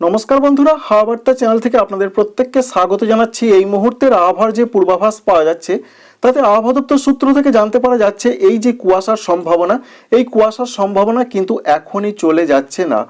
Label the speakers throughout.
Speaker 1: নমস্কার বন্ধুরা হাওয়া চ্যানেল থেকে আপনাদের প্রত্যেককে স্বাগত জানাচ্ছি। এই মুহূর্তের আবহাওয়ার যে পূর্বাভাস পাওয়া যাচ্ছে, তাতে আবহাওয়া দপ্তর সূত্র থেকে জানতে পারা যাচ্ছে, এই যে কুয়াশার সম্ভাবনা, এই কুয়াশার সম্ভাবনা কিন্তু এখনই চলে যাচ্ছে না।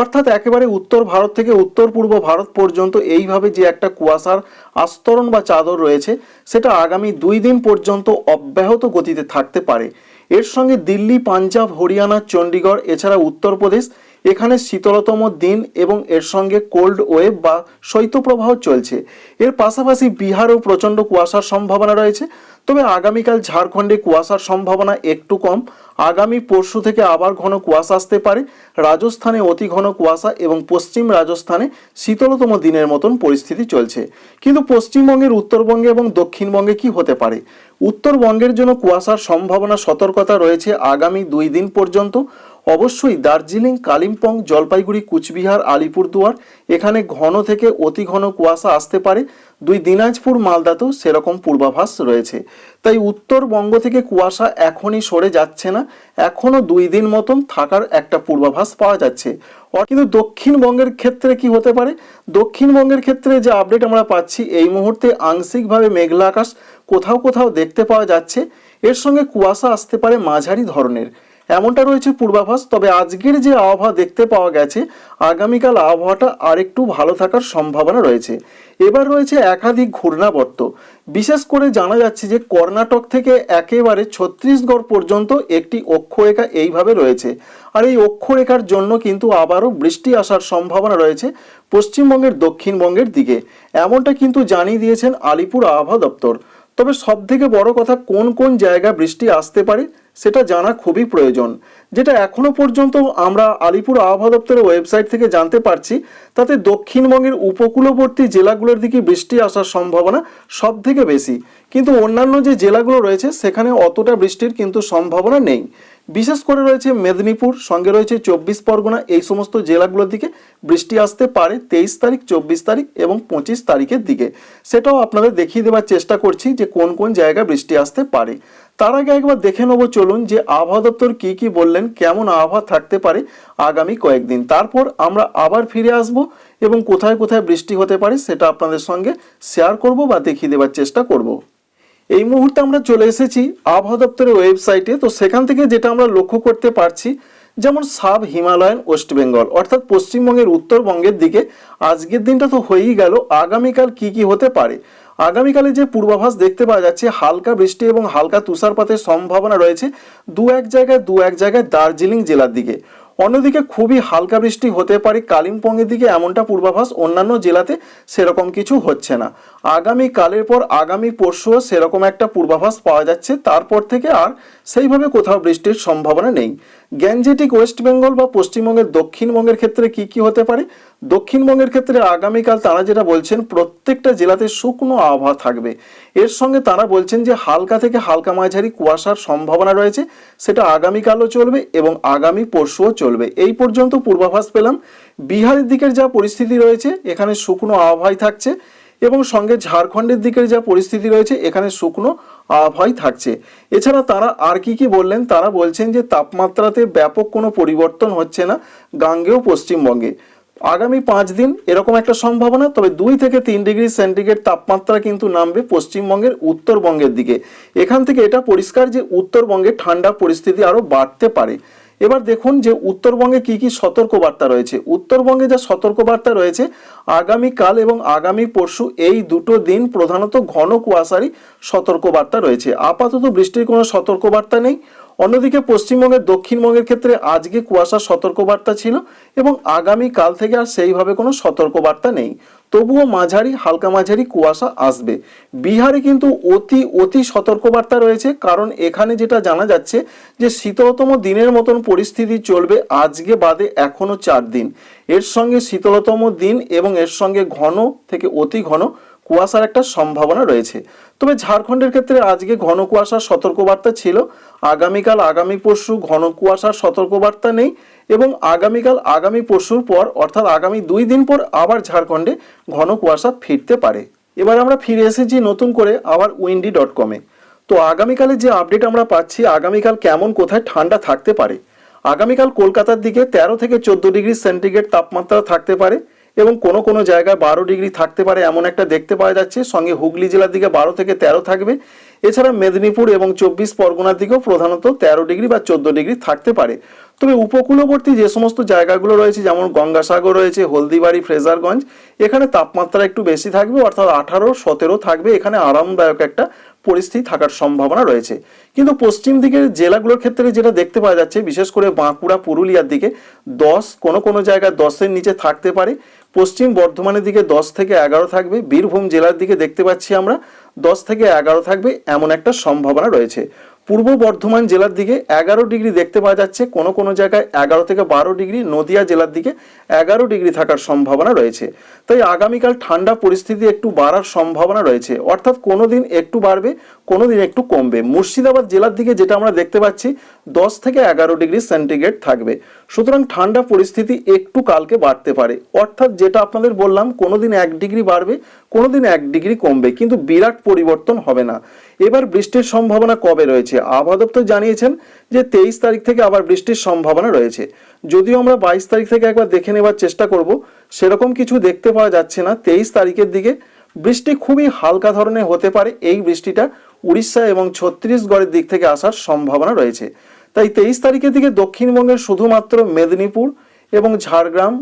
Speaker 1: অর্থাৎ একেবারে উত্তর ভারত থেকে উত্তর পূর্ব ভারত পর্যন্ত এইভাবে যে একটা কুয়াশার আস্তরণ বা চাদর রয়েছে, সেটা আগামী দুই দিন পর্যন্ত অব্যাহত গতিতে থাকতে পারে। এর সঙ্গে দিল্লি, পাঞ্জাব, হরিয়ানা, চণ্ডীগড়, এছাড়া উত্তরপ্রদেশ এখানে শীতলতম দিন এবং এর সঙ্গে কোল্ড ওয়েভ বা শৈত্যপ্রবাহ চলছে। এর পাশাপাশি বিহারেও প্রচণ্ড কুয়াশার সম্ভাবনা রয়েছে। তবে আগামীকাল ঝাড়খণ্ডে কুয়াশার সম্ভাবনা একটু কম। আগামী পরশু থেকে আবার ঘন কুয়াশা আসতে পারে। রাজস্থানে অতি ঘন কুয়াশা এবং পশ্চিম রাজস্থানে শীতলতম দিনের মতন পরিস্থিতি চলছে। কিন্তু পশ্চিমবঙ্গের উত্তরবঙ্গে এবং দক্ষিণবঙ্গে কি হতে পারে? উত্তরবঙ্গের জন্য কুয়াশার সম্ভাবনা, সতর্কতা রয়েছে আগামী দুই দিন পর্যন্ত। অবশ্যই দার্জিলিং, কালিম্পং, জলপাইগুড়ি, কুচবিহার, আলিপুরদুয়ার এখানে ঘন থেকে অতি ঘন কুয়াশা আসতে পারে। দুই দিনাজপুর, মালদাতেও সেরকম পূর্বাভাস রয়েছে। তাই উত্তরবঙ্গ থেকে কুয়াশা এখনই সরে যাচ্ছে না। এখনও দুই দিন মতন থাকার একটা পূর্বাভাস পাওয়া যাচ্ছে। কিন্তু দক্ষিণবঙ্গের ক্ষেত্রে কি হতে পারে? দক্ষিণবঙ্গের ক্ষেত্রে যে আপডেট আমরা পাচ্ছি, এই মুহূর্তে আংশিকভাবে মেঘলা আকাশ কোথাও কোথাও দেখতে পাওয়া যাচ্ছে। এর সঙ্গে কুয়াশা আসতে পারে মাঝারি ধরনের। এমনটা রয়েছে পূর্বাভাস, তবে আজকের যে আবহাওয়া দেখতে পাওয়া গেছে, আগামীকাল আবহাওয়াটা আরেকটু ভালো থাকার সম্ভাবনা রয়েছে। এবার রয়েছে একাধিক ঘূর্ণাবর্ত। বিশেষ করে জানা যাচ্ছে যে কর্ণাটক থেকে একেবারে ছত্তিশগড় পর্যন্ত একটি অক্ষরেখা এইভাবে রয়েছে। আর এই অক্ষরেখার জন্য কিন্তু আবারও বৃষ্টি আসার সম্ভাবনা রয়েছে পশ্চিমবঙ্গের দক্ষিণবঙ্গের দিকে। এমনটা কিন্তু জানিয়ে দিয়েছেন আলিপুর আবহাওয়া দপ্তর। তবে সব থেকে বড় কথা কোন কোন জায়গা বৃষ্টি আসতে পারে সেটা জানা খুবই প্রয়োজন। যেটা এখনও পর্যন্ত আমরা আলিপুর আবহাওয়া দপ্তরের ওয়েবসাইট থেকে জানতে পারছি, তাতে দক্ষিণবঙ্গের উপকূলবর্তী জেলাগুলোর দিকে বৃষ্টি আসার সম্ভাবনা সব থেকে বেশি। কিন্তু অন্যান্য যে জেলাগুলো রয়েছে, সেখানে অতটা বৃষ্টির কিন্তু সম্ভাবনা নেই। বিশেষ করে রয়েছে মেদিনীপুর, সঙ্গে রয়েছে চব্বিশ পরগনা, এই সমস্ত জেলাগুলোর দিকে বৃষ্টি আসতে পারে তেইশ তারিখ, চব্বিশ তারিখ এবং পঁচিশ তারিখের দিকে। সেটাও আপনাদের দেখিয়ে দেওয়ার চেষ্টা করছি যে কোন কোন জায়গায় বৃষ্টি আসতে পারে। তার আগে একবার দেখে নেব চলুন যে আবহাওয়া দপ্তর কী কী বললেন, কেমন আবহাওয়া থাকতে পারে আগামী কয়েকদিন। তারপর আমরা আবার ফিরে আসব এবং কোথায় কোথায় বৃষ্টি হতে পারে সেটা আপনাদের সঙ্গে শেয়ার করব বা দেখিয়ে দেওয়ার চেষ্টা করব। এই মুহূর্তে আমরা চলে এসেছি আবহাওয়া দপ্তরের ওয়েবসাইটে। তো সেখান থেকে যেটা আমরা লক্ষ্য করতে পারছি, যেমন সাব হিমালয়ান ওয়েস্ট বেঙ্গল, অর্থাৎ পশ্চিমবঙ্গের উত্তরবঙ্গের দিকে। আজকের দিনটা তো হয়েই গেল, আগামীকাল কি কি হতে পারে? আগামীকালে যে পূর্বাভাস দেখতে পাওয়া যাচ্ছে, হালকা বৃষ্টি এবং হালকা তুষারপাতের সম্ভাবনা রয়েছে দু এক জায়গায় দু এক জায়গায় দার্জিলিং জেলার দিকে। অন্যদিকে খুবই হালকা বৃষ্টি হতে পারে কালিম্পংয়ের দিকে এমনটা পূর্বাভাস অন্যান্য জেলাতে সেরকম কিছু হচ্ছে না। আগামী কালের পর আগামী পরশুও সেরকম একটা পূর্বাভাস পাওয়া যাচ্ছে, তারপর থেকে আর সেইভাবে কোথাও বৃষ্টির সম্ভাবনা নেই। গ্যাঞ্জেটিক ওয়েস্ট বেঙ্গল বা পশ্চিমবঙ্গের দক্ষিণবঙ্গের ক্ষেত্রে কি কি হতে পারে দক্ষিণবঙ্গের ক্ষেত্রে আগামীকাল তারা যেটা বলছেন, প্রত্যেকটা জেলাতে শুকনো আবহাওয়া থাকবে। এর সঙ্গে তারা বলছেন যে, হালকা থেকে হালকা মাঝারি কুয়াশার সম্ভাবনা রয়েছে, সেটা আগামীকালও চলবে এবং আগামী পরশুও চলবে। এই পর্যন্ত পূর্বাভাস পেলাম। বিহারের দিকের যা পরিস্থিতি রয়েছে, এখানে শুকনো আবহাওয়াই থাকছে এবং সঙ্গে ঝাড়খণ্ডের দিকের যা পরিস্থিতি রয়েছে, এখানে শুকনো আবহাওয়াই থাকছে। এছাড়া তারা আর কি কি বললেন? তারা বলছেন যে, তাপমাত্রাতে ব্যাপক কোনো পরিবর্তন হচ্ছে না, গাঙ্গেয় পশ্চিমবঙ্গে। আগামী পাঁচ দিন এরকম একটা সম্ভাবনা, তবে দুই থেকে তিন ডিগ্রি সেন্টিগ্রেড তাপমাত্রা কিন্তু নামবে পশ্চিমবঙ্গের উত্তরবঙ্গের দিকে। এখান থেকে এটা পরিষ্কার যে উত্তরবঙ্গে ঠান্ডা পরিস্থিতি আরও বাড়তে পারে। এবার দেখুন যে উত্তরবঙ্গে কি কি সতর্কবার্তা রয়েছে। উত্তরবঙ্গে যা সতর্কবার্তা রয়েছে, আগামীকাল এবং আগামী পরশু এই দুটো দিন প্রধানত ঘন কুয়াশারই সতর্কবার্তা রয়েছে। আপাতত বৃষ্টির কোনো সতর্কবার্তা নেই। অন্যদিকে পশ্চিমবঙ্গের দক্ষিণবঙ্গের ক্ষেত্রে আজকে কুয়াশার সতর্কবার্তা ছিল এবং আগামী কাল থেকে আর সেইভাবে কোনো সতর্কবার্তা নেই। তবুও মাঝারি, হালকা মাঝারি কুয়াশা আসবে। বিহারে কিন্তু অতি অতি সতর্কবার্তা রয়েছে, কারণ এখানে যেটা জানা যাচ্ছে যে শীতলতম দিনের মতন পরিস্থিতি চলবে আজকে বাদে এখনও চার দিন। এর সঙ্গে শীতলতম দিন এবং এর সঙ্গে ঘন থেকে অতি ঘন কুয়াশার একটা সম্ভাবনা রয়েছে। তবে ঝাড়খণ্ডের ক্ষেত্রে আজকে ঘন কুয়াশার সতর্কবার্তা ছিল। আগামীকাল, আগামী পরশু ঘন কুয়াশার সতর্কবার্তা নেই এবং আগামীকাল, আগামী পরশুর পর, অর্থাৎ আগামী দুই দিন পর আবার ঝাড়খণ্ডে ঘন কুয়াশা ফিরতে পারে। এবার আমরা ফিরে এসেছি নতুন করে আবার উইন্ডি ডট কমে। তো আগামীকালে যে আপডেট আমরা পাচ্ছি, আগামীকাল কেমন, কোথায় ঠান্ডা থাকতে পারে? আগামীকাল কলকাতার দিকে তেরো থেকে চোদ্দ ডিগ্রি সেন্টিগ্রেড তাপমাত্রা থাকতে পারে। এবং কোনো কোনো জায়গায় বারো ডিগ্রি থাকতে পারে এমন একটা দেখতে পাওয়া যাচ্ছে। সঙ্গে হুগলি জেলার দিকে বারো থেকে তেরো থাকবে। এছাড়া মেদিনীপুর এবং চব্বিশ পরগনার দিকেও প্রধানত তেরো ডিগ্রি বা চোদ্দ ডিগ্রি থাকতে পারে। তবে উপকূলবর্তী যে সমস্ত জায়গাগুলো রয়েছে, যেমন গঙ্গাসাগর রয়েছে, হলদিবাড়ি, ফ্রেজারগঞ্জ, এখানে তাপমাত্রা একটু বেশি থাকবে, অর্থাৎ আঠারো, সতেরো থাকবে। এখানে আরামদায়ক একটা পরিস্থিতি থাকার সম্ভাবনা রয়েছে। কিন্তু পশ্চিম দিকের জেলাগুলোর ক্ষেত্রে যেটা দেখতে পাওয়া যাচ্ছে, বিশেষ করে বাঁকুড়া, পুরুলিয়ার দিকে দশ, কোনো কোনো জায়গায় দশের নিচে থাকতে পারে। পশ্চিম বর্ধমানের দিকে দশ থেকে এগারো থাকবে। বীরভূম জেলার দিকে দেখতে পাচ্ছি আমরা দশ থেকে এগারো থাকবে এমন একটা সম্ভাবনা রয়েছে। পূর্ব বর্ধমান জেলার দিকে এগারো ডিগ্রি দেখতে পাওয়া যাচ্ছে। কোনো কোনো জায়গায় এগারো থেকে বারো ডিগ্রি, নদিয়া জেলার দিকে এগারো ডিগ্রি থাকার সম্ভাবনা রয়েছে। তাই আগামীকাল ঠান্ডা পরিস্থিতি একটু বাড়ার সম্ভাবনা রয়েছে। অর্থাৎ কোনো দিন একটু বাড়বে, কোনো দিন একটু কমবে। মুর্শিদাবাদ জেলার দিকে যেটা আমরা দেখতে পাচ্ছি, দশ থেকে এগারো ডিগ্রি সেন্টিগ্রেড থাকবে। সুতরাং ঠান্ডা পরিস্থিতি একটু কালকে বাড়তে পারে। অর্থাৎ যেটা আপনাদের বললাম, কোনো দিন এক ডিগ্রি বাড়বে কোনো দিন এক ডিগ্রি কমবে, কিন্তু বিরাট পরিবর্তন হবে না। এবার বৃষ্টির সম্ভাবনা কবে রয়েছে? আবহাওয়া দপ্তর জানিয়েছেন যে তেইশ তারিখ থেকে আবার বৃষ্টির সম্ভাবনা রয়েছে। যদিও আমরা বাইশ তারিখ থেকে একবার দেখে নেবার চেষ্টা করব, সেরকম কিছু দেখতে পাওয়া যাচ্ছে না তেইশ তারিখের দিকে। বৃষ্টি খুবই হালকা ধরনের হতে পারে, এই বৃষ্টিটা উড়িষ্যা এবং ছত্তিশগড়ের দিক থেকে আসার সম্ভাবনা রয়েছে। তাই তেইশ তারিখের দিকে দক্ষিণবঙ্গের শুধুমাত্র মেদিনীপুর এবং ঝাড়গ্রাম,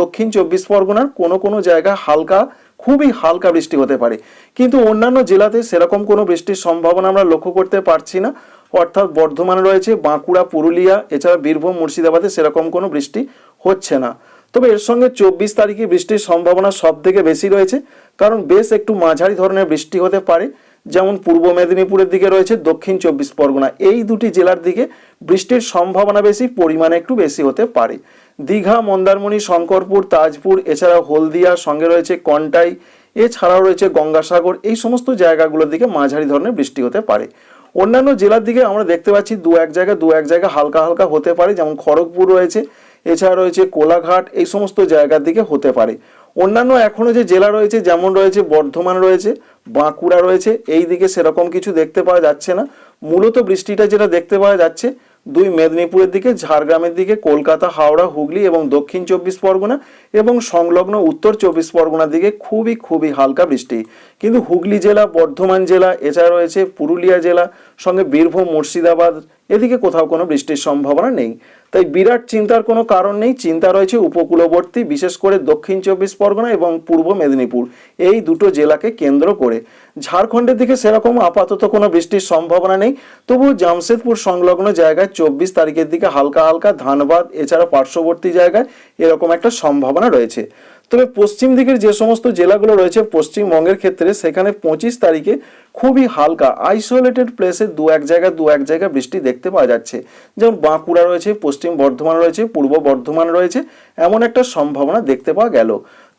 Speaker 1: দক্ষিণ চব্বিশ পরগনার কোনো কোনো জায়গায় হালকা খুবই হালকা বৃষ্টি হতে পারে। কিন্তু অন্যান্য জেলাতে সেরকম কোনো বৃষ্টির সম্ভাবনা আমরা লক্ষ্য করতে পারছি না। অর্থাৎ বর্ধমানে রয়েছে বাঁকুড়া, পুরুলিয়া, এছাড়া বীরভূম, মুর্শিদাবাদে সেরকম কোনো বৃষ্টি হচ্ছে না। তবে এর সঙ্গে চব্বিশ তারিখে বৃষ্টির সম্ভাবনা সব থেকে বেশি রয়েছে। কারণ বেশ একটু মাঝারি ধরনের বৃষ্টি হতে পারে। যেমন পূর্ব মেদিনীপুরের দিকে রয়েছে দক্ষিণ চব্বিশ পরগনা। এই দুটি জেলার দিকে বৃষ্টির সম্ভাবনা বেশি, পরিমাণে একটু বেশি হতে পারে। দীঘা, মন্দারমণি, শঙ্করপুর, তাজপুর এছাড়া হলদিয়া সঙ্গে রয়েছে কন্টাই, এছাড়াও রয়েছে গঙ্গাসাগর। এই সমস্ত জায়গাগুলোর দিকে মাঝারি ধরনের বৃষ্টি হতে পারে। অন্যান্য জেলার দিকে আমরা দেখতে পাচ্ছি দু এক জায়গায় দু এক জায়গা হালকা হালকা হতে পারে, যেমন খড়গপুর রয়েছে, এছাড়া রয়েছে কোলাঘাট, এই সমস্ত জায়গার দিকে হতে পারে। অন্যান্য এখনও যে জেলা রয়েছে, যেমন রয়েছে বর্ধমান রয়েছে, বাঁকুড়া রয়েছে এই দিকে সেরকম কিছু দেখতে পাওয়া যাচ্ছে না। মূলত বৃষ্টিটা যেটা দেখতে পাওয়া যাচ্ছে দুই মেদিনীপুরের দিকে, ঝাড়গ্রামের দিকে, কলকাতা, হাওড়া, হুগলি এবং দক্ষিণ চব্বিশ পরগনা এবং সংলগ্ন উত্তর চব্বিশ পরগনার দিকে খুবই খুবই হালকা বৃষ্টি। কিন্তু হুগলি জেলা, বর্ধমান জেলা, এছাড়া রয়েছে পুরুলিয়া জেলা সঙ্গে বীরভূম, মুর্শিদাবাদ, এদিকে কোথাও কোনো বৃষ্টির সম্ভাবনা নেই। তাই বিরাট চিন্তার কোনো কারণ নেই। চিন্তা রয়েছে উপকূলবর্তী, বিশেষ করে দক্ষিণ চব্বিশ পরগনা এবং পূর্ব মেদিনীপুর। এই দুটো জেলাকে কেন্দ্র করে। ঝাড়খণ্ডের দিকে সেরকম আপাতত কোনো বৃষ্টির সম্ভাবনা নেই। তবুও জামশেদপুর সংলগ্ন জায়গায় চব্বিশ তারিখের দিকে হালকা হালকা ধানবাদ, এছাড়া পার্শ্ববর্তী জায়গায় এরকম একটা সম্ভাবনা রয়েছে। তবে পশ্চিম দিকের যে সমস্ত জেলাগুলো রয়েছে পশ্চিমবঙ্গের ক্ষেত্রে সেখানে পঁচিশ তারিখে খুবই হালকা আইসোলেটেড প্লেসে দু এক জায়গা, দু এক জায়গায় বৃষ্টি দেখতে পাওয়া যাচ্ছে। যেমন বাঁকুড়া রয়েছে, পশ্চিম বর্ধমান রয়েছে, পূর্ব বর্ধমান রয়েছে, এমন একটা সম্ভাবনা দেখতে পাওয়া গেল।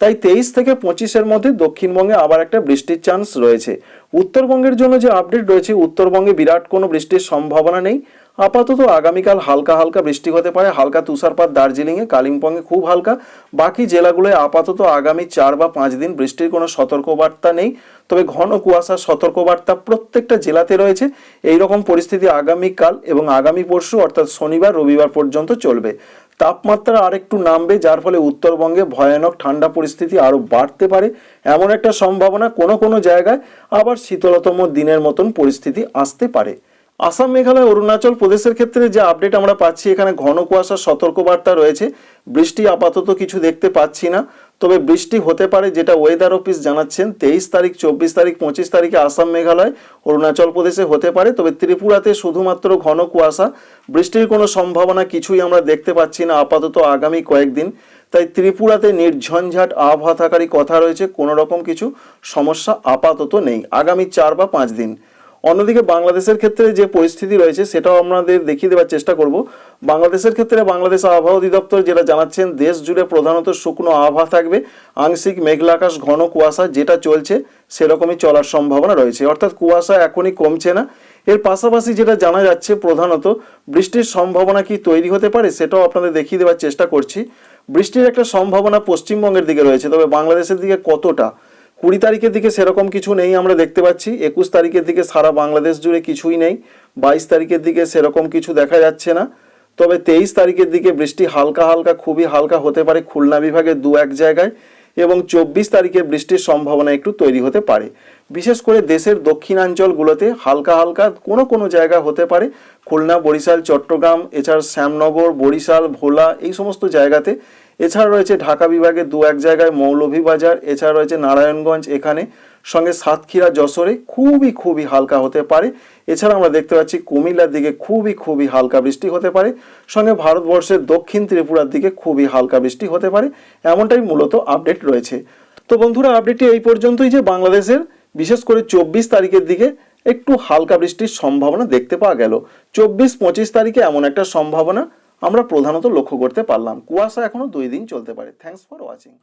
Speaker 1: তাই তেইশ থেকে পঁচিশের মধ্যে দক্ষিণবঙ্গে আবার একটা বৃষ্টির চান্স রয়েছে। উত্তরবঙ্গের জন্য যে আপডেট রয়েছে, উত্তরবঙ্গে বিরাট কোনো বৃষ্টির সম্ভাবনা নেই। আপাতত আগামীকাল হালকা হালকা বৃষ্টি হতে পারে, হালকা তুষারপাত দার্জিলিংয়ে, কালিম্পংয়ে খুব হালকা। বাকি জেলাগুলোয় আপাতত আগামী চার বা পাঁচ দিন বৃষ্টির কোনো সতর্কবার্তা নেই। তবে ঘন কুয়াশার সতর্কবার্তা প্রত্যেকটা জেলাতে রয়েছে। এই রকম পরিস্থিতি আগামীকাল এবং আগামী পরশু, অর্থাৎ শনিবার, রবিবার পর্যন্ত চলবে। তাপমাত্রা আরেকটু নামবে, যার ফলে উত্তরবঙ্গে ভয়ানক ঠান্ডা পরিস্থিতি আরও বাড়তে পারে। এমন একটা সম্ভাবনা কোনো কোনো জায়গায়। আবার শীতলতম দিনের মতন পরিস্থিতি আসতে পারে। আসাম মেঘালয়, অরুণাচল প্রদেশের ক্ষেত্রে যে আপডেট আমরা পাচ্ছি, এখানে ঘন কুয়াশার সতর্কবার্তা রয়েছে। বৃষ্টি আপাতত কিছু দেখতে পাচ্ছি না, তবে বৃষ্টি হতে পারে যেটা ওয়েদার অফিস জানাচ্ছেন। তেইশ তারিখ, চব্বিশ তারিখ, পঁচিশ তারিখে আসাম মেঘালয়, অরুণাচল প্রদেশে হতে পারে, তবে ত্রিপুরাতে শুধুমাত্র ঘন কুয়াশা। বৃষ্টির কোনো সম্ভাবনা কিছুই আমরা দেখতে পাচ্ছি না আপাতত আগামী কয়েকদিন। তাই ত্রিপুরাতে নির্ঝঞ্ঝাট আবহাওয়া থাকারই কথা রয়েছে, কোনো রকম কিছু সমস্যা আপাতত নেই। আগামী চার বা পাঁচ দিন অন্যদিকে বাংলাদেশের ক্ষেত্রে যে পরিস্থিতি রয়েছে, সেটাও আপনাদের দেখিয়ে দেওয়ার চেষ্টা করব। বাংলাদেশের ক্ষেত্রে বাংলাদেশ আবহাওয়া অধিদপ্তর যেটা জানাচ্ছেন, দেশ জুড়ে প্রধানত শুকনো আবহাওয়া থাকবে। আংশিক মেঘলা আকাশ, ঘন কুয়াশা যেটা চলছে, সেরকমই চলার সম্ভাবনা রয়েছে। অর্থাৎ কুয়াশা এখনই কমছে না। এর পাশাপাশি যেটা জানা যাচ্ছে, প্রধানত বৃষ্টির সম্ভাবনা কি তৈরি হতে পারে, সেটাও আপনাদের দেখিয়ে দেওয়ার চেষ্টা করছি। বৃষ্টির একটা সম্ভাবনা পশ্চিমবঙ্গের দিকে রয়েছে, তবে বাংলাদেশের দিকে কতটা? কুড়ি তারিখের দিকে সেরকম কিছু নেই আমরা দেখতে পাচ্ছি। একুশ তারিখের দিকে সারা বাংলাদেশ জুড়ে কিছুই নেই। বাইশ তারিখের দিকে সেরকম কিছু দেখা যাচ্ছে না। তবে তেইশ তারিখের দিকে বৃষ্টি হালকা হালকা, খুবই হালকা হতে পারে খুলনা বিভাগে দু এক জায়গায় এবং চব্বিশ তারিখে বৃষ্টির সম্ভাবনা একটু তৈরি হতে পারে। বিশেষ করে দেশের দক্ষিণাঞ্চলগুলোতে হালকা হালকা কোনো কোনো জায়গা হতে পারে। খুলনা, বরিশাল, চট্টগ্রাম, এছাড়া শ্যামনগর, বরিশাল, ভোলা এই সমস্ত জায়গাতে এছাড়া রয়েছে ঢাকা বিভাগে দু এক জায়গায় মৌলভীবাজার এছাড়া রয়েছে নারায়ণগঞ্জ, এখানে সঙ্গে সাতক্ষীরা, যশোরে খুবই খুবই হালকা হতে পারে। এছাড়া আমরা দেখতে পাচ্ছি কুমিল্লার দিকে খুবই খুবই হালকা বৃষ্টি হতে পারে। সঙ্গে ভারতবর্ষের দক্ষিণ ত্রিপুরার দিকে খুবই হালকা বৃষ্টি হতে পারে। এমনটাই মূলত আপডেট রয়েছে। তো বন্ধুরা, আপডেটটি এই পর্যন্তই যে বাংলাদেশের বিশেষ করে চব্বিশ তারিখের দিকে একটু হালকা বৃষ্টির সম্ভাবনা দেখতে পাওয়া গেল। চব্বিশ, পঁচিশ তারিখে এমন একটা সম্ভাবনা আমরা প্রধানত লক্ষ্য করতে পারলাম। কুয়াশা এখনও দুই দিন চলতে পারে। Thanks for watching